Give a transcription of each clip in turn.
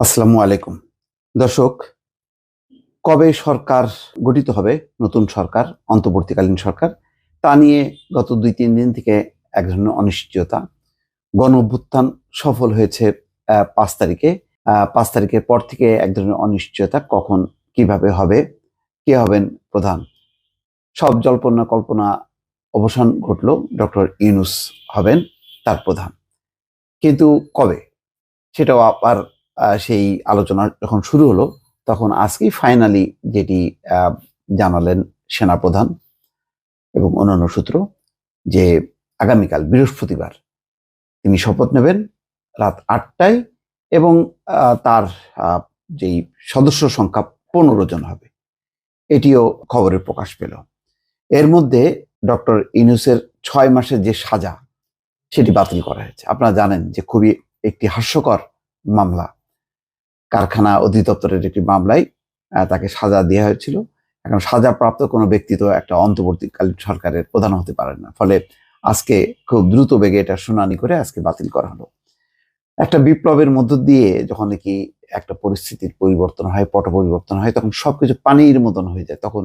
আসসালামু আলাইকুম। দর্শক, কবে সরকার গঠিত হবে, নতুন সরকার, অন্তর্বর্তীকালীন সরকার, তা নিয়ে গত দুই, তিন দিন থেকে এক ধরনের অনিশ্চয়তা। গণ অভ্যুত্থান সফল হয়েছে পাঁচ তারিখে। পাঁচ তারিখের পর থেকে এক ধরনের অনিশ্চয়তা কখন কীভাবে হবে, কে হবেন প্রধান? সব জল্পনা কল্পনা অবসান ঘটলো, ডক্টর ইউনুস হবেন তার প্রধান। কিন্তু কবে? সেটাও আবার সেই আলোচনা যখন শুরু হলো, তখন আজকেই ফাইনালি যেটি জানালেন সেনাপ্রধান এবং অন্যান্য সূত্র যে আগামীকাল বৃহস্পতিবার তিনি শপথ নেবেন রাত আটটায় এবং তার যেই সদস্য সংখ্যা পনেরো জন হবে। এটিও খবরে প্রকাশ পেল। এর মধ্যে ডক্টর ইনুসের ছয় মাসের যে সাজা, সেটি বাতিল করা হয়েছে। আপনারা জানেন যে খুবই একটি হাস্যকর মামলা। কারখানা অধিদপ্তরের একটি মামলায় তাকে সাজা দেওয়া হয়েছিল। এখন সাজাপ্রাপ্ত কোনো ব্যক্তি তো একটা অন্তর্বর্তীকালীন সরকারের প্রধান হতে পারেন না। ফলে আজকে খুব দ্রুত বেগে এটা শুনানি করে আজকে বাতিল করা হলো। একটা বিপ্লবের মধ্য দিয়ে যখন নাকি একটা পরিস্থিতির পরিবর্তন হয় পট পরিবর্তন হয়, তখন সবকিছু পানির মতন হয়ে যায়। তখন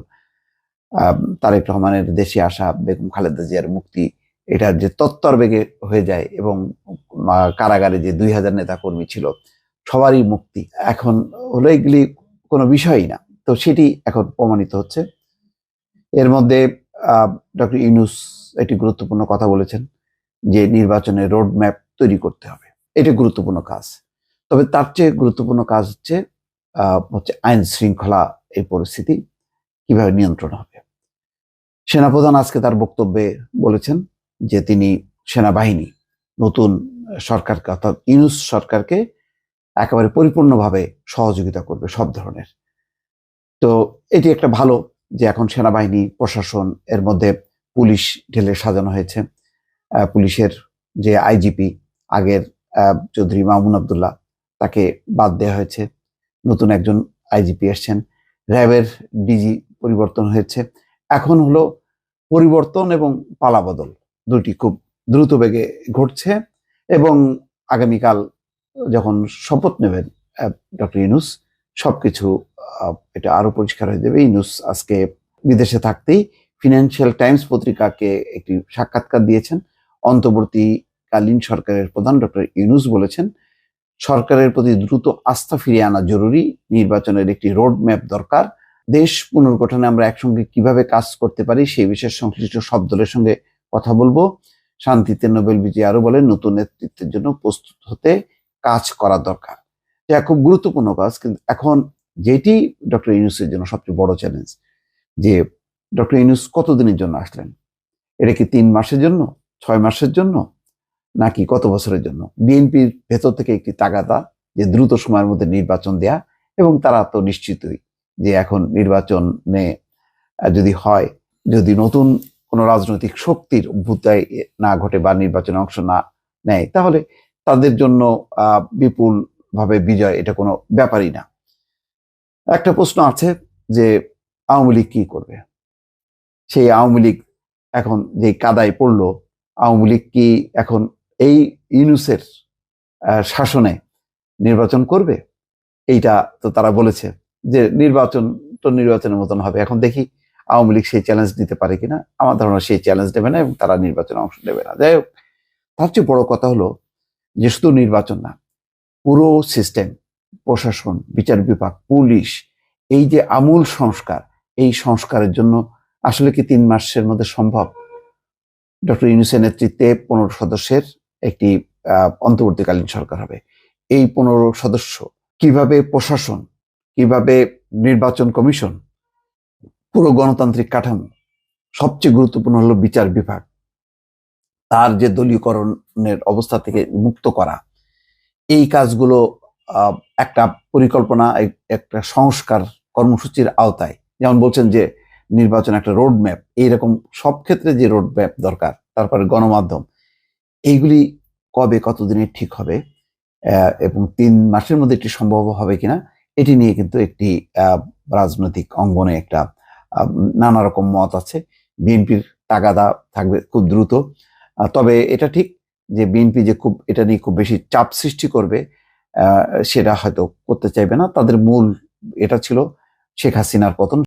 তারেক রহমানের দেশে আসা বেগম খালেদা জিয়ার মুক্তি, এটার যে তত্তর বেগে হয়ে যায় এবং কারাগারে যে দুই হাজার নেতা কর্মী ছিল সবারই মুক্তি। এখন হলো এগুলি কোনো বিষয়ই না। তো সেটি এখন প্রমাণিত হচ্ছে। এর মধ্যে ডক্টর ইউনুস একটি গুরুত্বপূর্ণ কথা বলেছেন যে নির্বাচনের রোড ম্যাপ তৈরি করতে হবে। এটা গুরুত্বপূর্ণ কাজ। তবে তার চেয়ে গুরুত্বপূর্ণ কাজ হচ্ছে হচ্ছে আইন শৃঙ্খলা এই পরিস্থিতি কীভাবে নিয়ন্ত্রণ হবে। সেনাপ্রধান আজকে তার বক্তব্যে বলেছেন যে তিনি সেনাবাহিনী, নতুন সরকারকে অর্থাৎ ইউনুস সরকারকে একেবারে পরিপূর্ণভাবে সহযোগিতা করবে সব ধরনের। তো এটি একটা ভালো যে এখন সেনাবাহিনী, প্রশাসন, এর মধ্যে পুলিশ ঢেলে সাজানো হয়েছে। পুলিশের যে আইজিপি, আগের চৌধুরী মামুন আবদুল্লাহ, তাকে বাদ দেওয়া হয়েছে। নতুন একজন আইজিপি এসছেন। র্যাবের ডিজি পরিবর্তন হয়েছে। এখন হলো পরিবর্তন এবং পালাবদল দুটি খুব দ্রুত বেগে ঘটছে এবং আগামীকাল যখন শপথ নেবেন ডক্টর ইনুস সবকিছু আহ, এটা আরও পরিষ্কার হয়ে যাবে। ইনুস আজকে বিদেশে থাকতেই ফিনান্সিয়াল টাইমস পত্রিকাকে একটি সাক্ষাৎকার দিয়েছেন। অন্তর্বর্তীকালীন সরকারের প্রধান ডক্টর ইউনুস বলেছেন সরকারের প্রতি দ্রুত আস্থা ফিরিয়ে আনা জরুরি নির্বাচনের একটি রোড ম্যাপ দরকার। দেশ পুনর্গঠনে আমরা একসঙ্গে কীভাবে কাজ করতে পারি সেই বিষয়ে সংশ্লিষ্ট সব দলের সঙ্গে কথা বলব। শান্তিতে নোবেল বিজয়ী আরও বলেন নতুন নেতৃত্বের জন্য প্রস্তুত হতে কাজ করা দরকার। এটা খুব গুরুত্বপূর্ণ কাজ, কিন্তু এখন যেটি ডক্টর ইউনুসের জন্য সবচেয়ে বড় চ্যালেঞ্জ যে ডক্টর ইউনুস কতদিনের জন্য আসলেন? এটা কি তিন মাসের জন্য? ছয় মাসের জন্য? নাকি কত বছরের জন্য? বিএনপির ভেতর থেকে একটি তাগাদা, যে দ্রুত সময়ের মধ্যে নির্বাচন দেয়া, এবং তারা তো নিশ্চিতই যে এখন নির্বাচনে যদি হয়, যদি নতুন কোনো রাজনৈতিক শক্তির অভ্যুদয় না ঘটে বা নির্বাচনে অংশ না নেয়, তাহলে তাদের জন্য আহ, বিপুল ভাবে বিজয় এটা কোনো ব্যাপারই না। একটা প্রশ্ন আছে যে আওয়ামী লীগ কি করবে? সেই আওয়ামী লীগ এখন যে কাদায় পড়ল আওয়ামী লীগ কি এখন এই ইউনুসের শাসনে নির্বাচন করবে? এইটা তো তারা বলেছে যে নির্বাচন তো নির্বাচনের মতন হবে। এখন দেখি আওয়ামী লীগ সেই চ্যালেঞ্জ দিতে পারে কিনা। আমার ধারণা সেই চ্যালেঞ্জ নেবে না এবং তারা নির্বাচনে অংশ নেবে না। যাই হোক তার চেয়ে বড় কথা হলো যে শুধু নির্বাচন না। পুরো সিস্টেম প্রশাসন, বিচার বিভাগ, পুলিশ, এই যে আমূল সংস্কার, এই সংস্কারের জন্য আসলে কি তিন মাসের মধ্যে সম্ভব? ডক্টর ইউনুসের নেতৃত্বে পনেরো সদস্যের একটি অন্তর্বর্তীকালীন সরকার হবে। এই পনেরো সদস্য কীভাবে প্রশাসন, কীভাবে নির্বাচন কমিশন, পুরো গণতান্ত্রিক কাঠামো, সবচেয়ে গুরুত্বপূর্ণ হলো বিচার বিভাগ। তার যে দলীয়করণের অবস্থা থেকে মুক্ত করা, এই কাজগুলো একটা পরিকল্পনা একটা সংস্কার কর্মসূচির আওতায়। যেমন বলছেন যে নির্বাচন একটা রোড ম্যাপ এইরকম সব ক্ষেত্রে যে রোড ম্যাপ দরকার, তারপরে গণমাধ্যম, এইগুলি কবে কতদিনে ঠিক হবে এবং তিন মাসের মধ্যে এটি সম্ভব হবে কিনা, এটি নিয়ে কিন্তু একটি রাজনৈতিক অঙ্গনে একটা নানা রকম মত আছে। বিএনপির তাগাদা থাকবে খুব দ্রুত। তবে এটা ঠিক যে বিএনপি যে খুব, এটা নিয়ে খুব বেশি চাপ সৃষ্টি করবে সেটা হয়তো করতে চাইবে না। তাদের মূল এটা ছিল শেখ হাসিনার পতন।